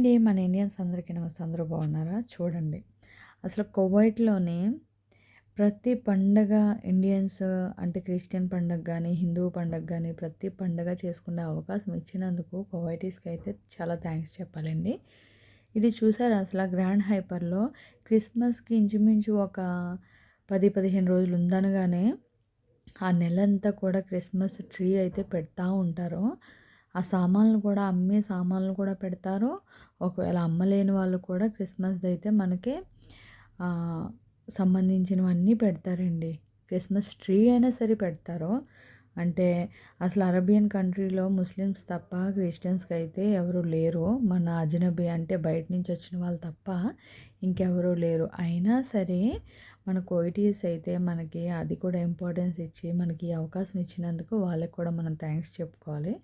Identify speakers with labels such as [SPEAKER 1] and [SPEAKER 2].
[SPEAKER 1] అండి మన ఇండియన్స్ అందరికీ నమస్తే. అందరూ బాగున్నారా? చూడండి. అసలు కువైట్లోనే ప్రతి పండగ ఇండియన్స్ అంటే క్రిస్టియన్ పండగ కానీ హిందూ పండగ కానీ ప్రతి పండగ చేసుకునే అవకాశం ఇచ్చినందుకు కువైటీస్కి అయితే చాలా థ్యాంక్స్ చెప్పాలండి. ఇది చూసారు? అసలు గ్రాండ్ హైపర్లో క్రిస్మస్కి ఇంచుమించు ఒక పది పదిహేను రోజులు ఉందనగానే ఆ నెలంతా కూడా క్రిస్మస్ ట్రీ అయితే పెడతా ఉంటారు. ఆ సామాన్లు కూడా అమ్మే సామాన్లు కూడా పెడతారు. ఒకవేళ అమ్మలేని వాళ్ళు కూడా క్రిస్మస్ అయితే మనకి సంబంధించినవన్నీ పెడతారండి. క్రిస్మస్ ట్రీ అయినా సరే పెడతారు. అంటే అసలు అరబియన్ కంట్రీలో ముస్లిమ్స్ తప్ప క్రిస్టియన్స్కి అయితే ఎవరు లేరు. మన అజనబీ అంటే బయట నుంచి వచ్చిన వాళ్ళు తప్ప ఇంకెవరూ లేరు. అయినా సరే మన కోయిటీస్ అయితే మనకి అది కూడా ఇంపార్టెన్స్ ఇచ్చి మనకి అవకాశం ఇచ్చినందుకు వాళ్ళకి కూడా మనం థ్యాంక్స్ చెప్పుకోవాలి.